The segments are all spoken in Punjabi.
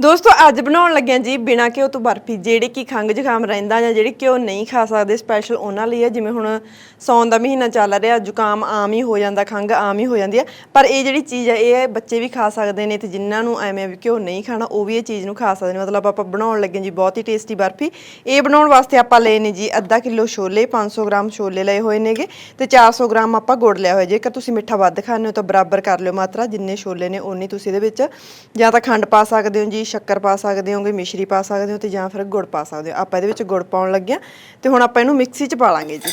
ਦੋਸਤੋ, ਅੱਜ ਬਣਾਉਣ ਲੱਗਿਆ ਜੀ ਬਿਨਾ ਘਿਓ ਤੋਂ ਬਰਫੀ, ਜਿਹੜੇ ਕਿ ਖੰਗ ਜ਼ੁਕਾਮ ਰਹਿੰਦਾ ਜਾਂ ਜਿਹੜੇ ਘਿਓ ਨਹੀਂ ਖਾ ਸਕਦੇ ਸਪੈਸ਼ਲ ਉਹਨਾਂ ਲਈ ਹੈ ਜਿਵੇਂ ਹੁਣ ਸੌਣ ਦਾ ਮਹੀਨਾ ਚੱਲ ਰਿਹਾ, ਜ਼ੁਕਾਮ ਆਮ ਹੀ ਹੋ ਜਾਂਦਾ ਖੰਗ ਆਮ ਹੀ ਹੋ ਜਾਂਦੀ ਹੈ ਪਰ ਇਹ ਜਿਹੜੀ ਚੀਜ਼ ਹੈ ਇਹ ਬੱਚੇ ਵੀ ਖਾ ਸਕਦੇ ਨੇ ਤੇ ਜਿਨ੍ਹਾਂ ਨੂੰ ਐਵੇਂ ਵੀ ਘਿਓ ਨਹੀਂ ਖਾਣਾ, ਉਹ ਵੀ ਇਹ ਚੀਜ਼ ਨੂੰ ਖਾ ਸਕਦੇ ਨੇ। ਮਤਲਬ ਆਪਾਂ ਬਣਾਉਣ ਲੱਗੇ ਜੀ ਬਹੁਤ ਹੀ ਟੇਸਟੀ ਬਰਫੀ। ਇਹ ਬਣਾਉਣ ਵਾਸਤੇ ਆਪਾਂ ਲਏ ਨੇ ਜੀ ਅੱਧਾ ਕਿਲੋ ਛੋਲੇ 500 ਗ੍ਰਾਮ ਛੋਲੇ ਲਏ ਹੋਏ ਨੇਗੇ ਤੇ 400 ਗ੍ਰਾਮ ਆਪਾਂ ਗੁੜ ਲਿਆ ਹੋਇਆ। ਜੇਕਰ ਤੁਸੀਂ ਮਿੱਠਾ ਵੱਧ ਖਾਂਦੇ ਹੋ ਤਾਂ ਬਰਾਬਰ ਕਰ ਲਿਓ ਮਾਤਰਾ, ਜਿੰਨੇ ਛੋਲੇ ਨੇ ਉਨੀ ਤੁਸੀਂ ਇਹਦੇ ਵਿੱਚ ਜਾਂ ਤਾਂ ਖੰਡ ਪਾ ਸਕਦੇ ਹੋ ਜੀ ਸ਼ੱਕਰ ਪਾ ਸਕਦੇ ਹੋਗੇ, ਮਿਸ਼ਰੀ ਪਾ ਸਕਦੇ ਹੋ ਤੇ ਜਾਂ ਫਿਰ ਗੁੜ ਪਾ ਸਕਦੇ ਹੋ। ਆਪਾਂ ਇਹਦੇ ਵਿੱਚ ਗੁੜ ਪਾਉਣ ਲੱਗਿਆ ਤੇ ਹੁਣ ਆਪਾਂ ਇਹਨੂੰ ਮਿਕਸੀ 'ਚ ਪਾ ਲਾਂਗੇ ਜੀ।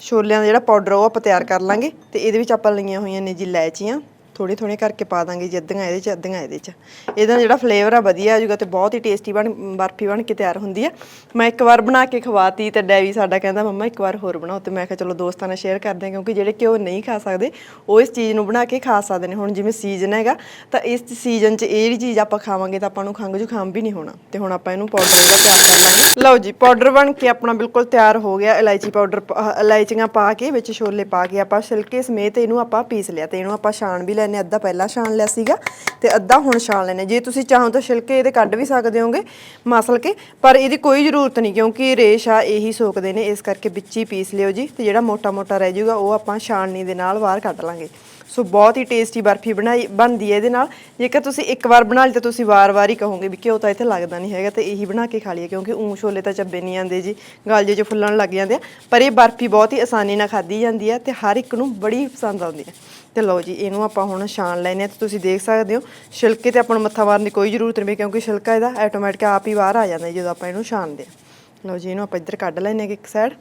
ਛੋਲਿਆਂ ਦਾ ਜਿਹੜਾ ਪਾਊਡਰ ਉਹ ਆਪਾਂ ਤਿਆਰ ਕਰ ਲਾਂਗੇ ਤੇ ਇਹਦੇ ਵਿੱਚ ਆਪਾਂ ਲਈਆਂ ਹੋਈਆਂ ਨੇ ਜੀ ਇਲਾਇਚੀਆਂ। ਥੋੜੀ ਥੋੜੀ ਕਰਕੇ ਪਾ ਦਾਂਗੇ ਜੀ ਅੱਧੀਆਂ ਇਹਦੇ ਚ ਅੱਧੀਆਂ ਇਹਦੇ ਚ। ਇਹਦਾ ਜਿਹੜਾ ਫਲੇਵਰ ਆ ਵਧੀਆ ਆ ਜਾਊਗਾ ਤੇ ਬਹੁਤ ਹੀ ਟੇਸਟੀ ਬਣ, ਬਰਫੀ ਬਣ ਕੇ ਤਿਆਰ ਹੁੰਦੀ ਆ। ਮੈਂ ਇੱਕ ਵਾਰ ਬਣਾ ਕੇ ਖਵਾਤੀ ਤੇ ਡੈਵੀ ਸਾਡਾ ਕਹਿੰਦਾ, ਮੰਮਾ, ਇੱਕ ਵਾਰ ਹੋਰ ਬਣਾਓ। ਤੇ ਮੈਂ ਕਿਹਾ, ਚਲੋ, ਦੋਸਤਾਂ ਨਾਲ ਸ਼ੇਅਰ ਕਰਦੇ ਹਾਂ, ਕਿਉਂਕਿ ਜਿਹੜੇ ਕਿ ਉਹ ਨਹੀਂ ਖਾ ਸਕਦੇ, ਉਹ ਇਸ ਚੀਜ਼ ਨੂੰ ਬਣਾ ਕੇ ਖਾ ਸਕਦੇ ਨੇ। ਹੁਣ ਜਿਵੇਂ ਸੀਜ਼ਨ ਹੈਗਾ, ਤਾਂ ਇਸ ਸੀਜ਼ਨ 'ਚ ਇਹ ਜਿਹੜੀ ਚੀਜ਼ ਆਪਾਂ ਖਾਵਾਂਗੇ ਤਾਂ ਆਪਾਂ ਨੂੰ ਖੰਘ ਜ਼ੁਕਾਮ ਵੀ ਨਹੀਂ ਹੋਣਾ। ਤੇ ਹੁਣ ਆਪਾਂ ਇਹਨੂੰ ਪਾਊਡਰ ਜਿਹੜਾ ਤਿਆਰ ਕਰ ਲਾਂਗੇ। ਲਓ ਜੀ ਪਾਊਡਰ ਬਣ ਕੇ ਆਪਣਾ ਬਿਲਕੁਲ ਤਿਆਰ ਹੋ ਗਿਆ। ਇਲਾਇਚੀ ਪਾਊਡਰ ਇਲਾਇਚੀਆਂ ਪਾ ਕੇ, ਵਿੱਚ ਛੋਲੇ ਪਾ ਕੇ ਆਪਾਂ ਛਿਲਕੇ ਸਮੇਤ ਇਹਨੂੰ ਆਪਾਂ ਪੀਸ ਲਿਆ ਤੇ ਇਹਨੂੰ ਆਪਾਂ ਛਾਣ ਵੀ ਲੈਨੇ ਅੱਧਾ ਪਹਿਲਾਂ ਛਾਣ ਲਿਆ ਸੀਗਾ ਤੇ ਅੱਧਾ ਹੁਣ ਛਾਣ ਲੈਨੇ ਜੇ ਤੁਸੀਂ ਚਾਹੋ ਤਾਂ ਛਿਲਕੇ ਇਹਦੇ ਕੱਢ ਵੀ ਸਕਦੇ ਹੋਗੇ, ਮਸਲ ਕੇ, ਪਰ ਇਹਦੀ ਕੋਈ ਜ਼ਰੂਰਤ ਨਹੀਂ ਕਿਉਂਕਿ ਰੇਸ਼ ਆ ਇਹੀ ਸੋਕਦੇ ਨੇ, ਇਸ ਕਰਕੇ ਵਿੱਚ ਹੀ ਪੀਸ ਲਿਓ ਜੀ ਤੇ ਜਿਹੜਾ ਮੋਟਾ ਮੋਟਾ ਰਹਿ ਜਾਊਗਾ, ਉਹ ਆਪਾਂ ਛਾਣਨੀ ਦੇ ਨਾਲ ਬਾਹਰ ਕੱਢ ਲਾਂਗੇ। ਸੋ ਬਹੁਤ ਹੀ ਟੇਸਟੀ ਬਰਫੀ ਬਣਾਈ ਬਣਦੀ ਹੈ ਇਹਦੇ ਨਾਲ। ਜੇਕਰ ਤੁਸੀਂ ਇੱਕ ਵਾਰ ਬਣਾ ਲਈ ਤਾਂ ਤੁਸੀਂ ਵਾਰ-ਵਾਰ ਹੀ ਕਹੋਗੇ ਵੀ ਘਿਓ ਤਾਂ ਇੱਥੇ ਲੱਗਦਾ ਨਹੀਂ ਹੈਗਾ, ਤੇ ਇਹੀ ਬਣਾ ਕੇ ਖਾ ਲਈਏ ਕਿਉਂਕਿ ਊਂ ਛੋਲੇ ਤਾਂ ਚੱਬੇ ਨਹੀਂ ਆਉਂਦੇ ਜੀ, ਗਲ ਜੇ ਚ ਫੁੱਲਣ ਲੱਗ ਜਾਂਦੇ ਆ। ਪਰ ਇਹ ਬਰਫੀ ਬਹੁਤ ਹੀ ਆਸਾਨੀ ਨਾਲ ਖਾਧੀ ਜਾਂਦੀ ਹੈ ਤੇ ਹਰ ਇੱਕ ਨੂੰ ਬੜੀ ਪਸੰਦ ਆਉਂਦੀ ਹੈ। ਤੇ ਲਓ ਜੀ, ਇਹਨੂੰ ਆਪਾਂ ਹੁਣ ਛਾਣ ਲੈਨੇ ਆ ਤੇ ਤੁਸੀਂ ਦੇਖ ਸਕਦੇ ਹੋ, ਛਿਲਕੇ ਤੇ ਆਪਾਂ ਨੂੰ ਮੱਥਾ ਮਾਰਨ ਦੀ ਕੋਈ ਜ਼ਰੂਰਤ ਨਹੀਂ ਪਈ ਕਿਉਂਕਿ ਛਿਲਕਾ ਇਹਦਾ ਆਟੋਮੈਟਿਕ ਆਪ ਹੀ ਬਾਹਰ ਆ ਜਾਂਦਾ ਜਦੋਂ ਆਪਾਂ ਇਹਨੂੰ ਛਾਣਦੇ ਆ ਲਓ ਜੀ, ਇਹਨੂੰ ਆਪਾਂ ਇੱਧਰ ਕੱਢ ਲੈਨੇ ਆ ਇੱਕ ਸਾਈਡ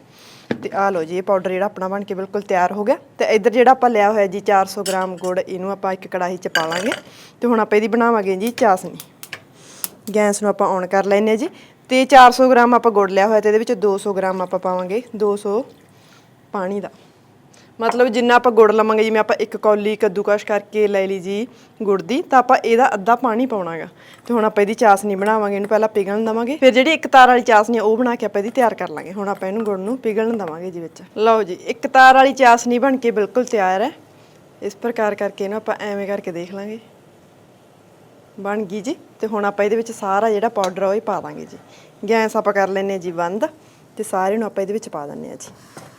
ਤੇ ਆਹ ਲਓ ਜੀ, ਇਹ ਪਾਊਡਰ ਜਿਹੜਾ ਆਪਣਾ ਬਣ ਕੇ ਬਿਲਕੁਲ ਤਿਆਰ ਹੋ ਗਿਆ। ਤੇ ਇੱਧਰ ਜਿਹੜਾ ਆਪਾਂ ਲਿਆ ਹੋਇਆ ਜੀ 400 ਗ੍ਰਾਮ ਗੁੜ, ਇਹਨੂੰ ਆਪਾਂ ਇੱਕ ਕੜਾਹੀ 'ਚ ਪਾ ਲਾਂਗੇ। ਤੇ ਹੁਣ ਆਪਾਂ ਇਹਦੀ ਬਣਾਵਾਂਗੇ ਜੀ ਚਾਸਨੀ ਗੈਸ ਨੂੰ ਆਪਾਂ ਔਨ ਕਰ ਲੈਨੇ ਆ ਜੀ। ਤੇ 400 ਗ੍ਰਾਮ ਆਪਾਂ ਗੁੜ ਲਿਆ ਹੋਇਆ ਤੇ ਇਹਦੇ ਵਿੱਚ 200 ਗ੍ਰਾਮ ਆਪਾਂ ਪਾਵਾਂਗੇ। 200 ਪਾਣੀ ਦਾ। ਮਤਲਬ ਜਿੰਨਾ ਆਪਾਂ ਗੁੜ ਲਵਾਂਗੇ, ਜਿਵੇਂ ਆਪਾਂ ਇੱਕ ਕੌਲੀ ਕੱਦੂਕਸ਼ ਕਰਕੇ ਲੈ ਲਈ ਜੀ ਗੁੜ ਦੀ, ਤਾਂ ਆਪਾਂ ਇਹਦਾ ਅੱਧਾ ਪਾਣੀ ਪਾਉਣਾਗਾ। ਤੇ ਹੁਣ ਆਪਾਂ ਇਹਦੀ ਚਾਸਨੀ ਬਣਾਵਾਂਗੇ, ਇਹਨੂੰ ਪਹਿਲਾਂ ਪਿਘਲਣ ਦਵਾਂਗੇ। ਫਿਰ ਜਿਹੜੀ ਇੱਕ ਤਾਰ ਵਾਲੀ ਚਾਸਨੀ ਆ, ਉਹ ਬਣਾ ਕੇ ਆਪਾਂ ਇਹਦੀ ਤਿਆਰ ਕਰ ਲਾਂਗੇ। ਹੁਣ ਆਪਾਂ ਇਹਨੂੰ ਗੁੜ ਨੂੰ ਪਿਘਲਣ ਦਵਾਂਗੇ ਜੀ ਵਿੱਚ। ਲਓ ਜੀ, ਇੱਕ ਤਾਰ ਵਾਲੀ ਚਾਸਨੀ ਬਣ ਕੇ ਬਿਲਕੁਲ ਤਿਆਰ ਹੈ। ਇਸ ਪ੍ਰਕਾਰ ਕਰਕੇ ਇਹਨੂੰ ਆਪਾਂ ਐਵੇਂ ਕਰਕੇ ਦੇਖ ਲਾਂਗੇ। ਬਣ ਗਈ ਜੀ। ਤੇ ਹੁਣ ਆਪਾਂ ਇਹਦੇ ਵਿੱਚ ਸਾਰਾ ਜਿਹੜਾ ਪਾਊਡਰ ਆ, ਉਹ ਹੀ ਪਾ ਦਾਂਗੇ ਜੀ। ਗੈਸ ਆਪਾਂ ਕਰ ਲੈਨੇ ਜੀ ਬੰਦ। ਤੇ ਸਾਰੇ ਨੂੰ ਆਪਾਂ ਇਹਦੇ ਵਿੱਚ ਪਾ ਦਿੰਨੇ ਆ ਜੀ।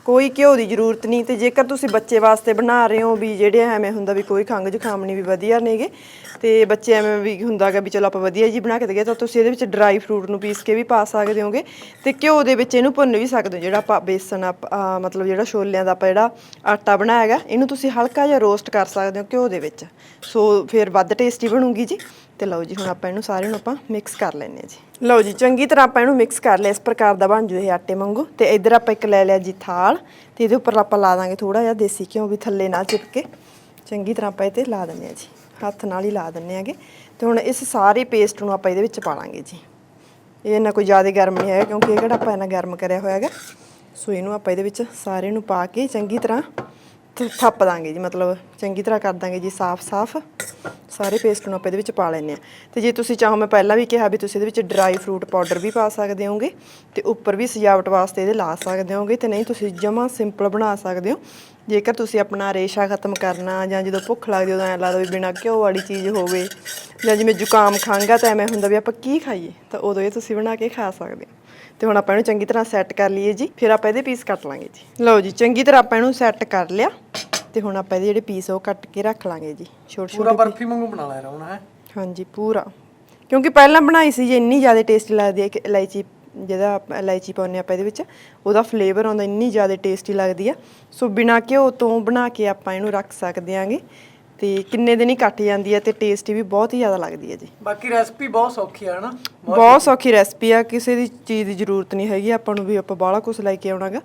ਕੋਈ ਘਿਓ ਦੀ ਜ਼ਰੂਰਤ ਨਹੀਂ ਤੇ ਜੇਕਰ ਤੁਸੀਂ ਬੱਚੇ ਵਾਸਤੇ ਬਣਾ ਰਹੇ ਹੋ ਵੀ ਜਿਹੜੇ ਐਵੇਂ ਹੁੰਦਾ ਵੀ ਕੋਈ ਖੰਘ ਜ਼ੁਕਾਮ ਨਹੀਂ ਵੀ ਵਧੀਆ ਨੇਗੇ ਤੇ ਬੱਚੇ ਐਵੇਂ ਵੀ ਹੁੰਦਾਗਾ ਵੀ ਚਲੋ ਆਪਾਂ ਵਧੀਆ ਜੀ ਬਣਾ ਕੇ ਦਈਏ, ਤਾਂ ਤੁਸੀਂ ਇਹਦੇ ਵਿੱਚ ਡਰਾਈ ਫਰੂਟ ਨੂੰ ਪੀਸ ਕੇ ਵੀ ਪਾ ਸਕਦੇ ਹੋਗੇ ਤੇ ਘਿਓ ਦੇ ਵਿੱਚ ਇਹਨੂੰ ਭੁੰਨ ਵੀ ਸਕਦੇ ਹੋ, ਜਿਹੜਾ ਆਪਾਂ ਬੇਸਨ ਆਪ- ਮਤਲਬ ਜਿਹੜਾ ਛੋਲਿਆਂ ਦਾ ਆਪਾਂ ਜਿਹੜਾ ਆਟਾ ਬਣਾਇਆ ਹੈਗਾ, ਇਹਨੂੰ ਤੁਸੀਂ ਹਲਕਾ ਜਿਹਾ ਰੋਸਟ ਕਰ ਸਕਦੇ ਹੋ ਘਿਓ ਦੇ ਵਿੱਚ। ਸੋ ਫਿਰ ਵੱਧ ਟੇਸਟੀ ਬਣੂਗੀ ਜੀ। ਤੇ ਲਓ ਜੀ, ਹੁਣ ਆਪਾਂ ਇਹਨੂੰ ਸਾਰੇ ਨੂੰ ਆਪਾਂ ਮਿਕਸ ਕਰ ਲੈਨੇ ਆ ਜੀ। ਲਓ ਜੀ, ਚੰਗੀ ਤਰ੍ਹਾਂ ਆਪਾਂ ਇਹਨੂੰ ਮਿਕਸ ਕਰ ਲਿਆ, ਇਸ ਪ੍ਰਕਾਰ ਦਾ ਬਣ ਜੂ ਇਹ ਆਟੇ ਵਾਂਗੂ। ਤੇ ਇੱਧਰ ਆਪਾਂ ਇੱਕ ਲੈ ਲਿਆ ਜੀ ਥਾਲ, ਤੇ ਇਹਦੇ ਉੱਪਰ ਆਪਾਂ ਲਾ ਦਾਂਗੇ ਥੋੜਾ ਜਿਹਾ ਦੇਸੀ ਘਿਓ ਵੀ ਥੱਲੇ ਨਾ ਚਿਪਕੇ। ਚੰਗੀ ਤਰ੍ਹਾਂ ਆਪਾਂ ਇਹ ਤੇ ਲਾ ਦਿੰਨੇ ਆ ਜੀ, ਹੱਥ ਨਾਲ ਹੀ ਲਾ ਦਿੰਨੇ ਆਗੇ ਤੇ ਹੁਣ ਇਸ ਸਾਰੇ ਪੇਸਟ ਨੂੰ ਆਪਾਂ ਇਹਦੇ ਵਿੱਚ ਪਾ ਲਾਂਗੇ ਜੀ। ਇਹ ਨਾ ਕੋਈ ਜ਼ਿਆਦਾ ਗਰਮ ਨਹੀਂ ਹੈਗਾ, ਕਿਉਂਕਿ ਇਹ ਕਿਹੜਾ ਆਪਾਂ ਇਹਨਾਂ ਗਰਮ ਕਰਿਆ ਹੋਇਆ ਹੈਗਾ। ਸੋ ਇਹਨੂੰ ਆਪਾਂ ਇਹਦੇ ਵਿੱਚ ਸਾਰੇ ਨੂੰ ਪਾ ਕੇ ਚੰਗੀ ਤਰ੍ਹਾਂ ਥੱਪ ਦਾਂਗੇ ਜੀ, ਮਤਲਬ ਚੰਗੀ ਤਰ੍ਹਾਂ ਕਰ ਦਾਂਗੇ ਜੀ ਸਾਫ਼-ਸਾਫ਼ ਸਾਰੇ ਪੇਸਟ ਨੂੰ ਆਪਾਂ ਇਹਦੇ ਵਿੱਚ ਪਾ ਲੈਂਦੇ ਆ ਤੇ ਜੇ ਤੁਸੀਂ ਚਾਹੋ, ਮੈਂ ਪਹਿਲਾਂ ਵੀ ਕਿਹਾ ਵੀ ਤੁਸੀਂ ਇਹਦੇ ਵਿੱਚ ਡਰਾਈ ਫਰੂਟ ਪਾਊਡਰ ਵੀ ਪਾ ਸਕਦੇ ਹੋਗੇ ਤੇ ਉੱਪਰ ਵੀ ਸਜਾਵਟ ਵਾਸਤੇ ਇਹਦੇ ਲਾ ਸਕਦੇ ਹੋਗੇ ਤੇ ਨਹੀਂ, ਤੁਸੀਂ ਜਮਾ ਸਿੰਪਲ ਬਣਾ ਸਕਦੇ ਹੋ। ਜੇਕਰ ਤੁਸੀਂ ਆਪਣਾ ਰੇਸ਼ਾ ਖਤਮ ਕਰਨਾ ਜਾਂ ਜਦੋਂ ਭੁੱਖ ਲੱਗਦੀ ਉਦੋਂ ਐਂ ਲੱਗਦਾ ਵੀ ਬਿਨਾਂ ਘਿਓ ਵਾਲੀ ਚੀਜ਼ ਹੋਵੇ ਜਾਂ ਜਿਵੇਂ ਜ਼ੁਕਾਮ ਖਾਂਗਾ ਤਾਂ ਐਵੇਂ ਹੁੰਦਾ ਵੀ ਆਪਾਂ ਕੀ ਖਾਈਏ, ਤਾਂ ਉਦੋਂ ਇਹ ਤੁਸੀਂ ਬਣਾ ਕੇ ਖਾ ਸਕਦੇ ਹੋ। ਤੇ ਹੁਣ ਆਪਾਂ ਇਹਨੂੰ ਚੰਗੀ ਤਰ੍ਹਾਂ ਸੈੱਟ ਕਰ ਲਈਏ ਜੀ। ਫਿਰ ਆਪਾਂ ਇਹਦੇ ਪੀਸ ਕੱਟ ਲਾਂਗੇ ਜੀ। ਲਓ ਜੀ ਚੰਗੀ ਤਰ੍ਹਾਂ ਆਪਾਂ ਇਹਨੂੰ ਸੈੱਟ ਕਰ ਲਿਆ ਤੇ ਹੁਣ ਆਪਾਂ ਇਹਦੇ ਜਿਹੜੇ ਪੀਸ ਉਹ ਕੱਟ ਕੇ ਰੱਖ ਲਾਂਗੇ ਜੀ। ਛੋਟੇ ਪੂਰਾ ਛੋਟੇ ਬਰਫੀ ਵਾਂਗੂ ਬਣਾ ਲਿਆ ਰਹੁਣਾ ਹੈ? ਹਾਂਜੀ ਪੂਰਾ। ਕਿਉਂਕਿ ਪਹਿਲਾਂ ਬਣਾਈ ਸੀ ਜੇ ਇੰਨੀ ਜ਼ਿਆਦਾ ਟੇਸਟੀ ਲੱਗਦੀ ਹੈ ਕਿ ਇਲਾਇਚੀ ਜਿਹਦਾ ਆਪਾਂ ਇਲਾਇਚੀ ਪਾਉਂਦੇ ਆਪਾਂ ਇਹਦੇ ਵਿੱਚ ਉਹਦਾ ਫਲੇਵਰ ਆਉਂਦਾ ਇੰਨੀ ਜ਼ਿਆਦਾ ਟੇਸਟੀ ਲੱਗਦੀ ਆ। ਸੋ ਬਿਨਾਂ ਘਿਓ ਤੋਂ ਬਣਾ ਕੇ ਆਪਾਂ ਇਹਨੂੰ ਰੱਖ ਸਕਦੇ ਆਂਗੇ ਤੇ ਕਿੰਨੇ ਦਿਨ ਹੀ ਕੱਟ ਜਾਂਦੀ ਹੈ ਤੇ ਟੇਸਟੀ ਵੀ ਬਹੁਤ ਹੀ ਜ਼ਿਆਦਾ ਲੱਗਦੀ ਹੈ ਜੀ। ਬਾਕੀ ਰੈਸਪੀ ਬਹੁਤ ਸੌਖੀ ਹੈ ਹਨਾ ਬਹੁਤ ਸੌਖੀ ਰੈਸਪੀ ਆ ਕਿਸੇ ਦੀ ਚੀਜ਼ ਦੀ ਜ਼ਰੂਰਤ ਨਹੀਂ ਹੈਗੀ ਆਪਾਂ ਨੂੰ ਵੀ ਆਪਾਂ ਬਾਹਲਾ ਕੁਝ ਲੈ ਕੇ ਆਉਣਾਗਾ।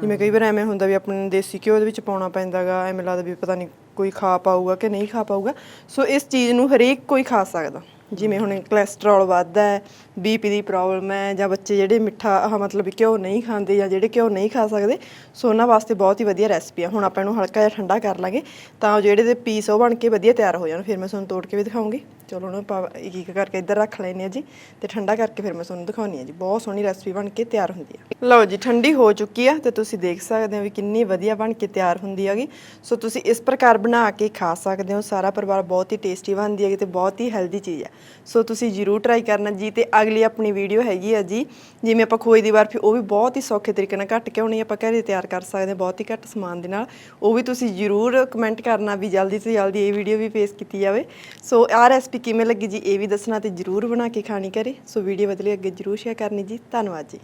ਜਿਵੇਂ ਕਈ ਵਾਰ ਐਵੇਂ ਹੁੰਦਾ ਵੀ ਆਪਣੇ ਨੂੰ ਦੇਸੀ ਘਿਓ ਦੇ ਵਿੱਚ ਪਾਉਣਾ ਪੈਂਦਾਗਾ ਐਵੇਂ ਲੱਗਦਾ ਵੀ ਪਤਾ ਨਹੀਂ ਕੋਈ ਖਾ ਪਾਊਗਾ ਕਿ ਨਹੀਂ ਖਾ ਪਾਊਗਾ। ਸੋ ਇਸ ਚੀਜ਼ ਨੂੰ ਹਰੇਕ ਕੋਈ ਖਾ ਸਕਦਾ। ਜਿਵੇਂ ਹੁਣ ਕੋਲੇਸਟ੍ਰੋਲ ਵੱਧਦਾ ਹੈ ਬੀਪੀ ਦੀ ਪ੍ਰੋਬਲਮ ਹੈ ਜਾਂ ਬੱਚੇ ਜਿਹੜੇ ਮਿੱਠਾ, ਆਹ ਮਤਲਬ ਵੀ ਘਿਓ ਨਹੀਂ ਖਾਂਦੇ ਜਾਂ ਜਿਹੜੇ ਘਿਓ ਨਹੀਂ ਖਾ ਸਕਦੇ, ਸੋ ਉਹਨਾਂ ਵਾਸਤੇ ਬਹੁਤ ਹੀ ਵਧੀਆ ਰੈਸਪੀ ਆ। ਹੁਣ ਆਪਾਂ ਇਹਨੂੰ ਹਲਕਾ ਜਿਹਾ ਠੰਡਾ ਕਰ ਲਾਂਗੇ, ਤਾਂ ਉਹ ਜਿਹੜੇ ਦੇ ਪੀਸ ਉਹ ਬਣ ਕੇ ਵਧੀਆ ਤਿਆਰ ਹੋ ਜਾਣ। ਫਿਰ ਮੈਂ ਤੁਹਾਨੂੰ ਤੋੜ ਕੇ ਵੀ ਦਿਖਾਉਂਗੀ। ਚਲੋ ਉਹਨੂੰ ਆਪਾਂ ਇੱਕ ਇੱਕ ਕਰਕੇ ਇੱਧਰ ਰੱਖ ਲੈਨੇ ਆ ਜੀ ਤੇ ਠੰਡਾ ਕਰਕੇ ਫਿਰ ਮੈਂ ਤੁਹਾਨੂੰ ਦਿਖਾਉਣੀ ਆ ਜੀ। ਬਹੁਤ ਸੋਹਣੀ ਰੈਸਪੀ ਬਣ ਕੇ ਤਿਆਰ ਹੁੰਦੀ ਆ। ਲਓ ਜੀ, ਠੰਡੀ ਹੋ ਚੁੱਕੀ ਆ ਤੇ ਤੁਸੀਂ ਦੇਖ ਸਕਦੇ ਹੋ ਵੀ ਕਿੰਨੀ ਵਧੀਆ ਬਣ ਕੇ ਤਿਆਰ ਹੁੰਦੀ ਹੈਗੀ। ਸੋ ਤੁਸੀਂ ਇਸ ਪ੍ਰਕਾਰ ਬਣਾ ਕੇ ਖਾ ਸਕਦੇ ਹੋ। ਸਾਰਾ ਪਰਿਵਾਰ ਬਹੁਤ ਹੀ ਟੇਸਟੀ ਬਣਦੀ ਹੈਗੀ ਤੇ ਬਹੁਤ ਹੀ ਹੈਲਦੀ ਚੀਜ਼ ਆ। ਸੋ ਤੁਸੀਂ ਜਰੂਰ ਟਰਾਈ ਕਰਨਾ ਜੀ ਤੇ ਅਗਲੀ ਆਪਣੀ ਵੀਡੀਓ ਹੈਗੀ ਆ ਜੀ। ਜਿਵੇਂ ਆਪਾਂ ਖੋਏ ਦੀ ਬਰਫੀ, ਉਹ ਵੀ ਬਹੁਤ ਹੀ ਸੌਖੇ ਤਰੀਕੇ ਨਾਲ ਘੱਟ ਕੇ ਹੋਣੀ ਆਪਾਂ ਘਰੇ ਤਿਆਰ ਕਰ ਸਕਦੇ ਹਾਂ, ਬਹੁਤ ਹੀ ਘੱਟ ਸਮਾਨ ਦੇ ਨਾਲ। ਉਹ ਵੀ ਤੁਸੀਂ ਜਰੂਰ ਕਮੈਂਟ ਕਰਨਾ ਵੀ ਜਲਦੀ ਤੋਂ ਜਲਦੀ ਇਹ ਵੀਡੀਓ ਵੀ ਪੇਸ਼ ਕੀਤੀ ਜਾਵੇ। ਸੋ ਆਹ ਰੈਸਪੀ ਕਿਵੇਂ ਲੱਗੀ ਜੀ? ਇਹ ਵੀ ਦੱਸਣਾ ਤੇ ਜਰੂਰ ਬਣਾ ਕੇ ਖਾਣੀ ਕਰੇ। ਸੋ ਵੀਡੀਓ ਬਦਲੇ ਅੱਗੇ ਜਰੂਰ ਸ਼ੇਅਰ ਕਰਨੀ ਜੀ। ਧੰਨਵਾਦ ਜੀ।